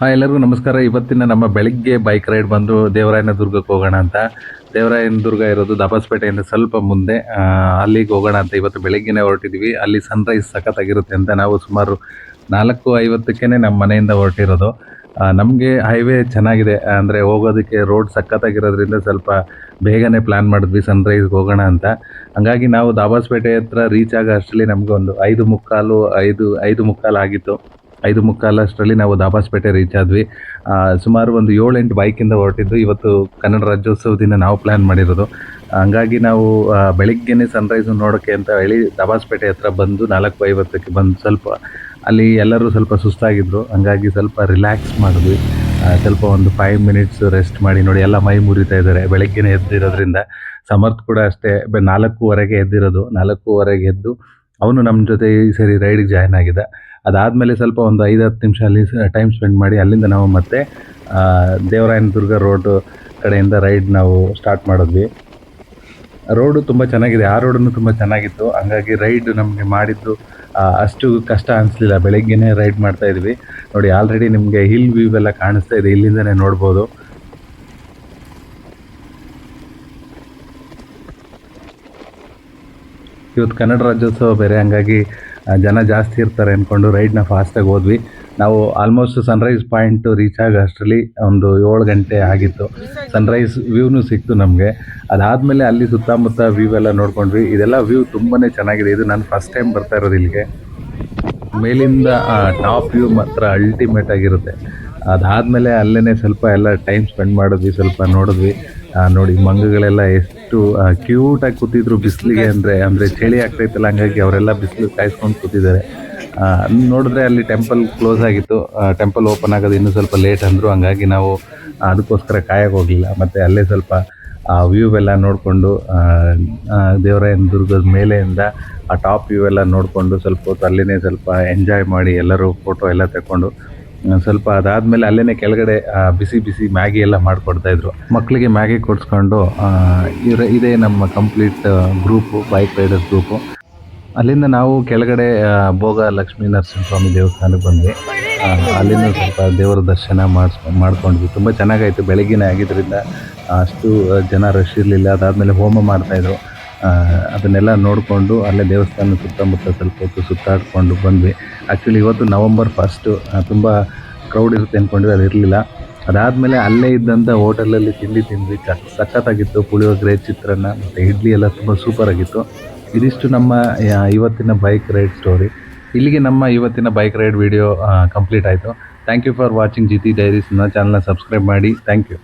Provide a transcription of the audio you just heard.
ಹಾಂ, ಎಲ್ಲರಿಗೂ ನಮಸ್ಕಾರ. ಇವತ್ತಿನ ನಮ್ಮ ಬೆಳಿಗ್ಗೆ ಬೈಕ್ ರೈಡ್ ಬಂದು ದೇವರಾಯನ ದುರ್ಗಕ್ಕೆ ಹೋಗೋಣ ಅಂತ. ದೇವರಾಯನ ದುರ್ಗ ಇರೋದು ದಾಬಾಸ್ಪೇಟೆಯಿಂದ ಸ್ವಲ್ಪ ಮುಂದೆ. ಅಲ್ಲಿಗೆ ಹೋಗೋಣ ಅಂತ ಇವತ್ತು ಬೆಳಿಗ್ಗೆನೇ ಹೊರಟಿದ್ವಿ. ಅಲ್ಲಿ ಸನ್ರೈಸ್ ಸಖತ್ತಾಗಿರುತ್ತೆ ಅಂತ ನಾವು ಸುಮಾರು ನಾಲ್ಕು ಐವತ್ತಕ್ಕೇ ನಮ್ಮ ಮನೆಯಿಂದ ಹೊರಟಿರೋದು. ನಮಗೆ ಹೈವೇ ಚೆನ್ನಾಗಿದೆ. ಅಂದರೆ ಹೋಗೋದಕ್ಕೆ ರೋಡ್ ಸಖತ್ತಾಗಿರೋದ್ರಿಂದ ಸ್ವಲ್ಪ ಬೇಗನೆ ಪ್ಲ್ಯಾನ್ ಮಾಡಿದ್ವಿ ಸನ್ರೈಸ್ಗೆ ಹೋಗೋಣ ಅಂತ. ಹಂಗಾಗಿ ನಾವು ದಾಬಾಸ್ಪೇಟೆ ಹತ್ರ ರೀಚ್ ಆಗೋ ಅಷ್ಟರಲ್ಲಿ ನಮಗೆ ಒಂದು ಐದು ಮುಕ್ಕಾಲು, ಐದು ಐದು ಮುಕ್ಕಾಲು ಆಗಿತ್ತು. ಐದು ಮುಕ್ಕಾಲು ಅಷ್ಟರಲ್ಲಿ ನಾವು ದಾಬಾಸ್ಪೇಟೆ ರೀಚ್ ಆದ್ವಿ. ಸುಮಾರು ಒಂದು ಏಳೆಂಟು ಬೈಕಿಂದ ಹೊರಟಿದ್ದು. ಇವತ್ತು ಕನ್ನಡ ರಾಜ್ಯೋತ್ಸವ ದಿನ ನಾವು ಪ್ಲ್ಯಾನ್ ಮಾಡಿರೋದು. ಹಂಗಾಗಿ ನಾವು ಬೆಳಿಗ್ಗೆನೆ ಸನ್ರೈಸ್ ನೋಡೋಕ್ಕೆ ಅಂತ ಹೇಳಿ ದಾಬಾಸ್ಪೇಟೆ ಹತ್ರ ಬಂದು ನಾಲ್ಕು ಐವತ್ತಕ್ಕೆ ಬಂದು ಸ್ವಲ್ಪ ಅಲ್ಲಿ ಎಲ್ಲರೂ ಸ್ವಲ್ಪ ಸುಸ್ತಾಗಿದ್ರು. ಹಂಗಾಗಿ ಸ್ವಲ್ಪ ರಿಲ್ಯಾಕ್ಸ್ ಮಾಡಿದ್ವಿ. ಸ್ವಲ್ಪ ಒಂದು ಫೈವ್ ಮಿನಿಟ್ಸ್ ರೆಸ್ಟ್ ಮಾಡಿ ನೋಡಿ ಎಲ್ಲ ಮೈ ಮುರಿತಾ ಇದ್ದಾರೆ. ಬೆಳಗ್ಗೆನೇ ಎದ್ದಿರೋದ್ರಿಂದ ಸಮರ್ಥ್ ಕೂಡ ಅಷ್ಟೇ, ನಾಲ್ಕೂವರೆಗೆ ಎದ್ದಿರೋದು. ನಾಲ್ಕೂವರೆಗೆ ಎದ್ದು ಅವನು ನಮ್ಮ ಜೊತೆ ಈ ಸರಿ ರೈಡಿಗೆ ಜಾಯ್ನ್ ಆಗಿದ್ದ ಅದಾದಮೇಲೆ ಸ್ವಲ್ಪ ಒಂದು ಐದು, ಹತ್ತು ನಿಮಿಷ ಅಲ್ಲಿ ಟೈಮ್ ಸ್ಪೆಂಡ್ ಮಾಡಿ ಅಲ್ಲಿಂದ ನಾವು ಮತ್ತೆ ದೇವರಾಯನದುರ್ಗ ದೇವರಾಯನ ದುರ್ಗ ರೋಡ್ ಕಡೆಯಿಂದ ರೈಡ್ ನಾವು ಸ್ಟಾರ್ಟ್ ಮಾಡಿದ್ವಿ. ರೋಡು ತುಂಬ ಚೆನ್ನಾಗಿದೆ. ಆ ರೋಡನ್ನು ತುಂಬ ಚೆನ್ನಾಗಿತ್ತು. ಹಾಗಾಗಿ ರೈಡ್ ನಮಗೆ ಮಾಡಿದ್ದು ಅಷ್ಟು ಕಷ್ಟ ಅನಿಸ್ಲಿಲ್ಲ. ಬೆಳಗ್ಗೆನೇ ರೈಡ್ ಮಾಡ್ತಾ ಇದ್ವಿ. ನೋಡಿ ಆಲ್ರೆಡಿ ನಿಮಗೆ ಹಿಲ್ ವ್ಯೂ ಎಲ್ಲ ಕಾಣಿಸ್ತಾ ಇದೆ. ಇಲ್ಲಿಂದನೇ ನೋಡ್ಬೋದು. ಇವತ್ತು ಕನ್ನಡ ರಾಜ್ಯೋತ್ಸವ ಬೇರೆ, ಹಂಗಾಗಿ ಜನ ಜಾಸ್ತಿ ಇರ್ತಾರೆ ಅಂದ್ಕೊಂಡು ರೈಡ್ನ ಫಾಸ್ಟಾಗಿ ಹೋದ್ವಿ. ನಾವು ಆಲ್ಮೋಸ್ಟ್ ಸನ್ರೈಸ್ ಪಾಯಿಂಟ್ ರೀಚ್ ಆಗೋ ಅಷ್ಟರಲ್ಲಿ ಒಂದು ಏಳು ಗಂಟೆ ಆಗಿತ್ತು. ಸನ್ರೈಸ್ ವ್ಯೂನೂ ಸಿಕ್ತು ನಮಗೆ. ಅದಾದಮೇಲೆ ಅಲ್ಲಿ ಸುತ್ತಮುತ್ತ ವ್ಯೂ ಎಲ್ಲ ನೋಡ್ಕೊಂಡ್ವಿ. ಇದೆಲ್ಲ ವ್ಯೂ ತುಂಬಾ ಚೆನ್ನಾಗಿದೆ. ಇದು ನಾನು ಫಸ್ಟ್ ಟೈಮ್ ಬರ್ತಾ ಇರೋದು ಇಲ್ಲಿಗೆ. ಮೇಲಿಂದ ಟಾಪ್ ವ್ಯೂ ಮಾತ್ರ ಅಲ್ಟಿಮೇಟ್ ಆಗಿರುತ್ತೆ. ಅದಾದಮೇಲೆ ಅಲ್ಲೇ ಸ್ವಲ್ಪ ಎಲ್ಲ ಟೈಮ್ ಸ್ಪೆಂಡ್ ಮಾಡಿದ್ವಿ, ಸ್ವಲ್ಪ ನೋಡಿದ್ವಿ. ನೋಡಿ, ಮಂಗಗಳೆಲ್ಲ ಎಷ್ಟು ಕ್ಯೂಟಾಗಿ ಕೂತಿದ್ರು ಬಿಸಿಲಿಗೆ ಅಂದ್ರೆ ಅಂದ್ರೆ ಚಳಿ ಆಗ್ತೈತಲ್ಲ ಹಂಗಾಗಿ ಅವರೆಲ್ಲ ಬಿಸಿಲು ಕಾಯಿಸ್ಕೊಂಡು ಕೂತಿದ್ದಾರೆ. ನೋಡಿದ್ರೆ ಅಲ್ಲಿ ಟೆಂಪಲ್ ಕ್ಲೋಸ್ ಆಗಿತ್ತು. ಟೆಂಪಲ್ ಓಪನ್ ಆಗೋದು ಇನ್ನೂ ಸ್ವಲ್ಪ ಲೇಟ್ ಅಂದರು, ಹಂಗಾಗಿ ನಾವು ಅದಕ್ಕೋಸ್ಕರ ಕಾಯಕ್ಕೆ ಹೋಗಲಿಲ್ಲ. ಮತ್ತೆ ಅಲ್ಲೇ ಸ್ವಲ್ಪ, ಆ ವ್ಯೂ ಎಲ್ಲ ನೋಡಿಕೊಂಡು ದೇವರಾಯನ ದುರ್ಗದ ಮೇಲೆಯಿಂದ ಆ ಟಾಪ್ ವ್ಯೂ ಎಲ್ಲ ನೋಡಿಕೊಂಡು ಸ್ವಲ್ಪ ಹೊತ್ತು ಅಲ್ಲಿನೇ ಸ್ವಲ್ಪ ಎಂಜಾಯ್ ಮಾಡಿ ಎಲ್ಲರೂ ಫೋಟೋ ಎಲ್ಲ ತಗೊಂಡು ಆ, ಸ್ವಲ್ಪ ಅದಾದಮೇಲೆ ಅಲ್ಲೇ ಕೆಳಗಡೆ ಬಿಸಿ ಬಿಸಿ ಮ್ಯಾಗಿ ಎಲ್ಲ ಮಾಡಿಕೊಡ್ತಾ ಇದ್ರು. ಮಕ್ಕಳಿಗೆ ಮ್ಯಾಗಿ ಕೊಡಿಸ್ಕೊಂಡು ಇವ್ರ ಇದೇ ನಮ್ಮ complete group bike riders group. ಅಲ್ಲಿಂದ ನಾವು ಕೆಳಗಡೆ ಭೋಗ ಲಕ್ಷ್ಮೀ ನರಸಿಂಹಸ್ವಾಮಿ ದೇವಸ್ಥಾನಕ್ಕೆ ಬಂದ್ವಿ. ಅಲ್ಲಿಂದ ಸ್ವಲ್ಪ ದೇವರ ದರ್ಶನ ಮಾಡಿಸ್ ಮಾಡ್ಕೊಂಡ್ವಿ ತುಂಬ ಚೆನ್ನಾಗಾಯಿತು. ಬೆಳಗ್ಗೆ ಆಗಿದ್ದರಿಂದ ಅಷ್ಟು ಜನ ರಶ್ ಇರಲಿಲ್ಲ. ಅದಾದಮೇಲೆ ಹೋಮ ಮಾಡ್ತಾಯಿದ್ರು ಅದನ್ನೆಲ್ಲ ನೋಡಿಕೊಂಡು ಅಲ್ಲೇ ದೇವಸ್ಥಾನ ಸುತ್ತಮುತ್ತ ಸ್ವಲ್ಪ ಹೊತ್ತು ಸುತ್ತಾಡಿಕೊಂಡು ಬಂದ್ವಿ. ಆ್ಯಕ್ಚುಲಿ ಇವತ್ತು ನವಂಬರ್ ಫಸ್ಟು ತುಂಬ ಕ್ರೌಡ್ ಇರುತ್ತೆ ಅಂದ್ಕೊಂಡ್ವಿ ಅದು ಇರಲಿಲ್ಲ. ಅದಾದಮೇಲೆ ಅಲ್ಲೇ ಇದ್ದಂಥ ಹೋಟೆಲಲ್ಲಿ ತಿಂಡಿ ತಿಂದ್ವಿ. ಸಖತ್ತಾಗಿತ್ತು, ಪುಳಿಯೋಗರೆ, ಚಿತ್ರಾನ್ನ, ಮತ್ತು ಇಡ್ಲಿ ಎಲ್ಲ ತುಂಬ ಸೂಪರ್ ಆಗಿತ್ತು. ಇದಿಷ್ಟು ನಮ್ಮ ಇವತ್ತಿನ ಬೈಕ್ ರೈಡ್ ಸ್ಟೋರಿ ಇಲ್ಲಿಗೆ ನಮ್ಮ ಇವತ್ತಿನ ಬೈಕ್ ರೈಡ್ ವಿಡಿಯೋ ಕಂಪ್ಲೀಟ್ ಆಯಿತು. Thank you for watching Jiti diaries ಚಾನಲ್ನ ಸಬ್ಸ್ಕ್ರೈಬ್ ಮಾಡಿ. Thank you